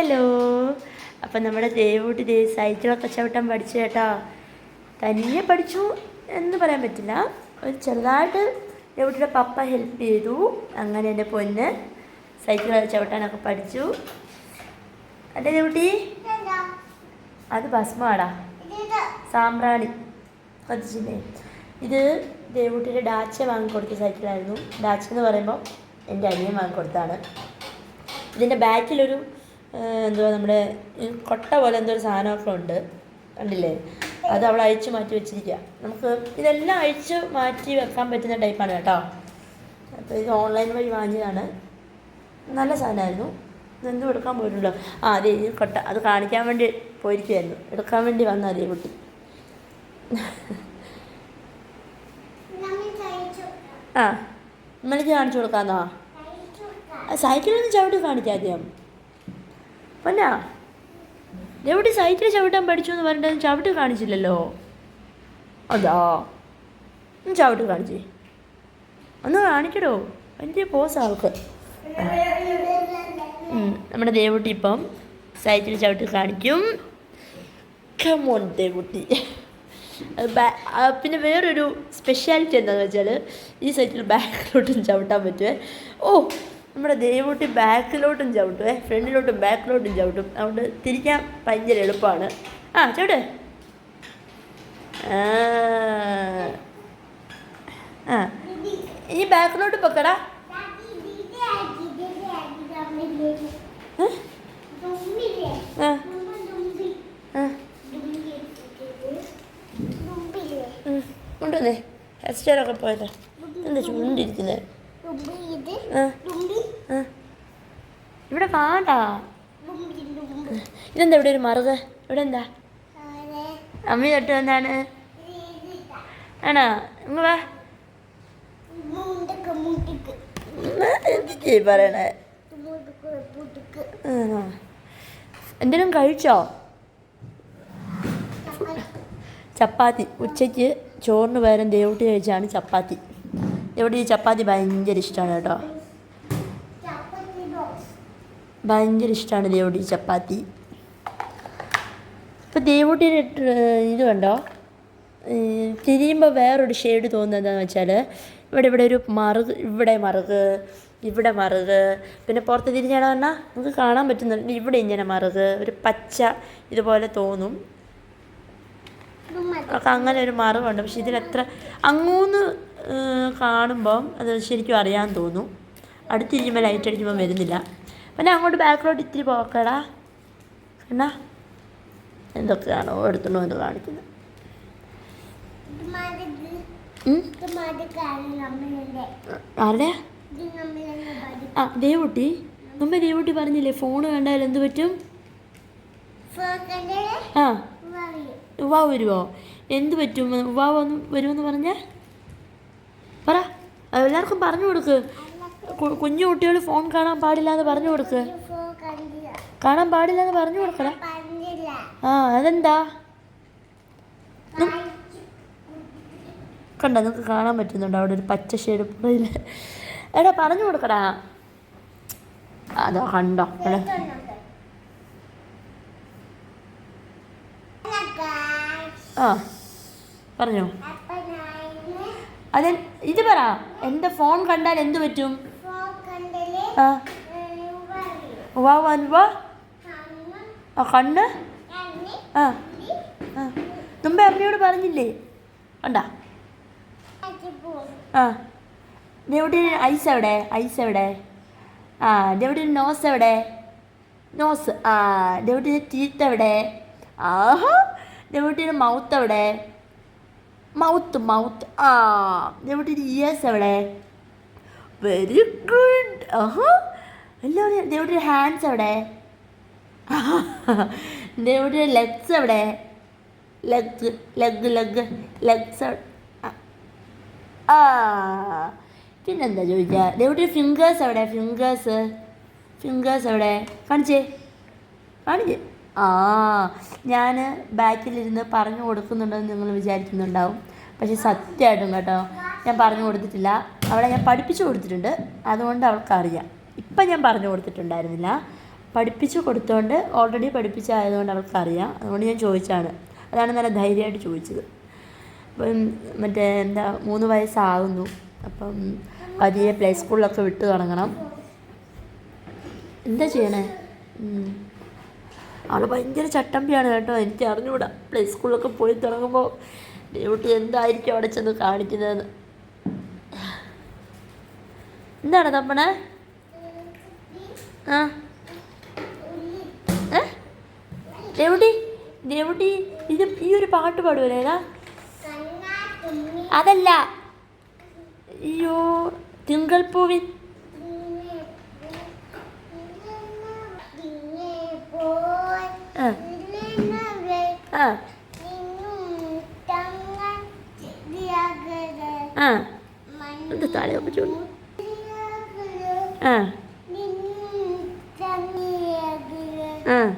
Hello. അപ്പം നമ്മുടെ ദേവൂട്ടി ദേ cycle കച്ചവട്ടം പഠിച്ചു കേട്ടോ. തന്നെ പഠിച്ചു എന്ന് പറയാൻ പറ്റില്ല. ഒരു ചെറുതായിട്ട് ദേവൂട്ടിയുടെ പപ്പ ഹെൽപ്പ് ചെയ്തു. അങ്ങനെ എന്റെ പൊന്ന് സൈക്കിൾ കച്ചവട്ടാനൊക്കെ പഠിച്ചു. അല്ലേ ദേവൂട്ടി? അത് ഭസ്മാടാ. സാമ്പ്രാണി. കത്തിച്ചില്ലേ ഇത് ദേവൂട്ടിയുടെ ഡാച്ച വാങ്ങിക്കൊടുത്ത സൈക്കിളായിരുന്നു. ഡാച്ച എന്ന് പറയുമ്പോൾ എന്റെ അനിയൻ വാങ്ങിക്കൊടുത്താണ് ഇതിന്റെ ബാക്കിലൊരു എന്തുവാ നമ്മുടെ കൊട്ട പോലെ എന്തോ ഒരു സാധനമൊക്കെ ഉണ്ട് കണ്ടില്ലേ? അത് അവൾ അഴിച്ചു മാറ്റി വെച്ചിരിക്കുക നമുക്ക് ഇതെല്ലാം അഴിച്ച് മാറ്റി വെക്കാൻ പറ്റുന്ന ടൈപ്പാണ് കേട്ടോ. അപ്പോൾ ഇത് ഓൺലൈൻ വഴി വാങ്ങിയതാണ്. നല്ല സാധനമായിരുന്നു. ഇതെന്തും എടുക്കാൻ പോയിട്ടുണ്ടോ? ആ അതെ ഈ കൊട്ട. അത് കാണിക്കാൻ വേണ്ടി പോയിരിക്കുമായിരുന്നു എടുക്കാൻ വേണ്ടി വന്ന അതേ കുട്ടി. ആ ഇമ്മലേക്ക് കാണിച്ചു കൊടുക്കാന്നോ സൈക്കിളൊന്നും ചവിട്ടി കാണിക്കാം ആദ്യം. പൊന്നാ? എവിടെ സൈറ്റിൽ ചവിട്ടാൻ പഠിച്ചു എന്ന് പറഞ്ഞിട്ട് ചവിട്ട് കാണിച്ചില്ലല്ലോ? അതാ. ചവിട്ട് കാണിച്ചേ. ഒന്ന് കാണിക്കടോ. വലിയ പോസ് ആൾക്ക്. നമ്മുടെ ദേവുട്ടി ഇപ്പം സൈറ്റിൽ ചവിട്ട് കാണിക്കും. Come on Devutty. പിന്നെ വേറൊരു സ്പെഷ്യാലിറ്റി എന്താണെന്ന് വെച്ചാൽ ഈ സൈറ്റിൽ ബാക്കിലോട്ടും ചവിട്ടാൻ പറ്റുമേ ഓ നമ്മുടെ ദേവൂട്ടി ബാക്കിലോട്ടും ചവിട്ടുമേ ഫ്രണ്ടിലോട്ടും ബാക്കിലോട്ടും ചവിട്ടും. അതുകൊണ്ട് തിരിക്കാൻ ഭയങ്കര എളുപ്പമാണ്. ആ ചവിട്ട് ആ. ഇനി ബാക്കിലോട്ട് പൊക്കടാ. കൊണ്ടുവന്നേ. ഹെയർ സ്റ്റൈലൊക്കെ പോയതാ. എന്താ ചുണ്ടിരിക്കുന്നത് ആ. ഇവിടെ വാടാ. ഇതെന്താ ഇവിടെ ഒരു മറുക? ഇവിടെ എന്താ? അമ്മി തൊട്ട് എന്താണ് ആണോ? നിങ്ങൾ വാ. പറയണേ? എന്തെങ്കിലും കഴിച്ചോ? ചപ്പാത്തി. ഉച്ചയ്ക്ക് ചോറിന് പകരം ദേവൂട്ടി കഴിച്ചാണ് ചപ്പാത്തി. ദേവൂട്ടി ചപ്പാത്തി ഭയങ്കര ഇഷ്ടമാണ് കേട്ടോ. ഭയങ്കര ഇഷ്ടമാണ് ദേവൂട്ടി ചപ്പാത്തി. ഇപ്പോൾ ദേവൂട്ടിയുടെ ഇത് കണ്ടോ? തിരിയുമ്പോൾ വേറൊരു ഷെയ്ഡ് തോന്നുന്നത് എന്താണെന്ന് വെച്ചാൽ ഇവിടെ ഇവിടെ ഒരു മറുക് ഇവിടെ മറുക് ഇവിടെ മറുക് പിന്നെ പുറത്ത് തിരിഞ്ഞാണ് പറഞ്ഞാൽ നമുക്ക് കാണാൻ പറ്റുന്നുണ്ട് ഇവിടെ ഇങ്ങനെ മറുക് ഒരു പച്ച ഇതുപോലെ തോന്നും. ഒക്കെ അങ്ങനെ ഒരു മറവുണ്ട് പക്ഷെ ഇതിലെത്ര അങ്ങൂന്ന് കാണുമ്പം അത് ശരിക്കും അറിയാൻ തോന്നും. അടുത്തിരിക്കുമ്പോൾ ലൈറ്റ് അടിക്കുമ്പോൾ വരുന്നില്ല. പിന്നെ അങ്ങോട്ട് ബാക്കിലോട്ട് ഇത്തിരി പോക്കടാ. എന്നാ? എന്തൊക്കെയാണോ എടുത്തണോ എന്ന് കാണിക്കുന്നത്? ആരുടെ? ആ ദേവുട്ടി. നമ്മ ദേവുട്ടി പറഞ്ഞില്ലേ ഫോണ് കണ്ടാൽ എന്ത് പറ്റും? ആ. ഉവ്വാവ് വരുമോ എന്ത് പറ്റും? ഉവ്വാവ് വരുമെന്ന് പറഞ്ഞ? പറ. എല്ലാവർക്കും പറഞ്ഞു കൊടുക്ക്. കുഞ്ഞു കുട്ടികൾ ഫോൺ കാണാൻ പാടില്ല എന്ന് പറഞ്ഞു കൊടുക്ക്. കാണാൻ പാടില്ല എന്ന് പറഞ്ഞു കൊടുക്കണം. ആ അതെന്താ? കണ്ട നിങ്ങൾക്ക് കാണാൻ പറ്റുന്നുണ്ടോ. അവിടെ ഒരു പച്ച ഷെയ്ഡ് പുറയിൽ എടാ പറഞ്ഞു കൊടുക്കടാ. അതോ കണ്ടോ ആ പറഞ്ഞോ. അതെ ഇത് പറ. എന്റെ ഫോൺ കണ്ടാൽ എന്ത് പറ്റും? കണ്ണ്? ആ. ആ. അമ്മയോട് പറഞ്ഞില്ലേ? കണ്ടാ? ആ. ഇതെവിടെ ഐസ് എവിടെ? ഐസ് എവിടെ? ആ ദേവിടെ നോസ് എവിടെ? നോസ്. ആ ദേവിടെ ടീത്ത് എവിടെ? ആഹാ. ദേവിടെ മൗത്ത് എവിടെ? Mouth mouth. ആ ദേവിടെ ഇയേഴ്സ് എവിടെ? വെരി ഗുഡ് ആഹാ എല്ലാവരും ദേവിയുടെ ഹാൻഡ്സ് എവിടെ? ദേവിയുടെ ലെഗ്സ് എവിടെ? ലെഗ് ലെഗ് ലെഗ് ലെഗ്സ് പിന്നെന്താ ചോദിക്കുക ദേവിയുടെ ഫിംഗേഴ്സ് എവിടെ? ഫിംഗേഴ്സ് ഫിംഗേഴ്സ് എവിടെ? കാണിച്ചേ. കാണിച്ചേ ആ. ഞാൻ ബാക്കിലിരുന്ന് പറഞ്ഞു കൊടുക്കുന്നുണ്ടെന്ന് നിങ്ങൾ വിചാരിക്കുന്നുണ്ടാവും. പക്ഷെ സത്യമായിട്ടും കേട്ടോ ഞാൻ പറഞ്ഞു കൊടുത്തിട്ടില്ല. അവളെ ഞാൻ പഠിപ്പിച്ചു കൊടുത്തിട്ടുണ്ട്. അതുകൊണ്ട് അവൾക്കറിയാം. ഇപ്പം ഞാൻ പറഞ്ഞു കൊടുത്തിട്ടുണ്ടായിരുന്നില്ല. പഠിപ്പിച്ചു കൊടുത്തോണ്ട് ഓൾറെഡി പഠിപ്പിച്ചായതുകൊണ്ട് അവൾക്കറിയാം. അതുകൊണ്ട് ഞാൻ ചോദിച്ചാണ്. അതാണ് നല്ല ധൈര്യമായിട്ട് ചോദിച്ചത്. അപ്പം മറ്റേ എന്താ മൂന്ന് വയസ്സാകുന്നു അപ്പം പതിയെ പ്ലേ സ്കൂളിലൊക്കെ വിട്ട് തുടങ്ങണം. എന്താ ചെയ്യണേ? അവൾ ഭയങ്കര ചട്ടമ്പിയാണ് കേട്ടോ. എനിക്ക് അറിഞ്ഞുകൂടാ പ്ലേ സ്കൂളിലൊക്കെ പോയി തുടങ്ങുമ്പോൾ ഡ്യൂട്ടി എന്തായിരിക്കും അവിടെ ചെന്ന് കാണിക്കുന്നതെന്ന്. എന്താണ് തപ്പണേ? ആ. ഏ? ദേവുട്ടി ദേവുട്ടി ഇത് ഈ ഒരു പാട്ട് പാടുമല്ലേ ഏതാ? അതല്ല. അയ്യോ തിങ്കൾ പൂവിൻ ആ. ആ. ആ. എന്ത് താഴെ വെച്ചോണ്ട് ആ. ആ.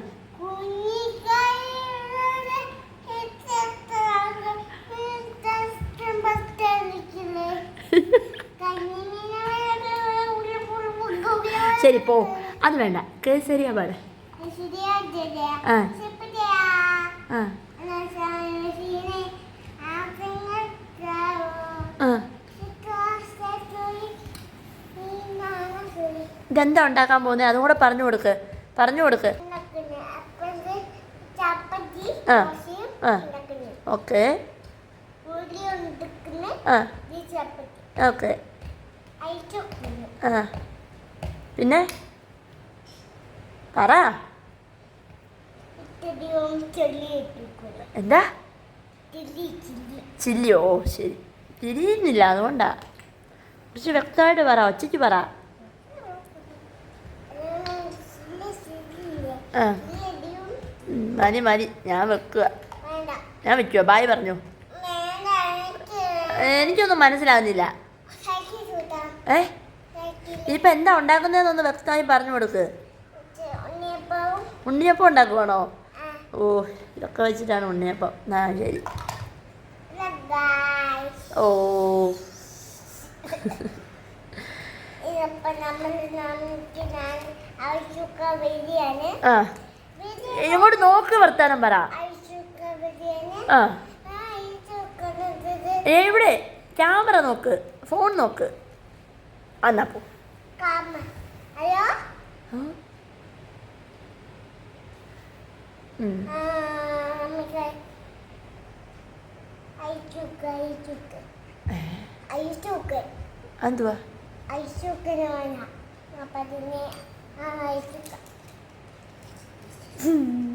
ശരി പോ. അത് വേണ്ട. കേസരിയാ പാട്. ആ. ആ ആ. ഇതെന്താ ഉണ്ടാക്കാൻ പോകുന്നത് അതും കൂടെ പറഞ്ഞു കൊടുക്ക്. പറഞ്ഞു കൊടുക്ക്. ആ. ആ. ഓക്കെ. ആ. ഓക്കെ. ആ. പിന്നെ? പറ. എന്താ? ചില്ലി. ചില്ലി ചില്ലിയോ ശരി. തിരിയുന്നില്ല അതുകൊണ്ടാ. കുറച്ച് വ്യക്തമായിട്ട് പറ ഒച്ചയ്ക്ക് പറ. ആ. മതി മതി. ഞാൻ വെക്കുക. ഞാൻ വെക്കുവോ. ബായ് പറഞ്ഞു. എനിക്കൊന്നും മനസ്സിലാവുന്നില്ല. ഏ? ഇതിപ്പോൾ എന്താ ഉണ്ടാക്കുന്നതെന്നൊന്ന് വ്യക്തമായി പറഞ്ഞു കൊടുക്ക്. ഉണ്ണിയപ്പം ഉണ്ടാക്കുവാണോ? ഓ ഇതൊക്കെ വെച്ചിട്ടാണ് ഉണ്ണിയപ്പം. ആ ശരി. ഓ. ആ. ഇങ്ങോട്ട് നോക്ക് വർത്താനം പറ. ആ. എവിടെ? ക്യാമറ നോക്ക്. ഫോൺ നോക്ക്. എന്നാ പോ. എന്തുവാ? വേണം അപ്പം അതിനെ ആ ഉം.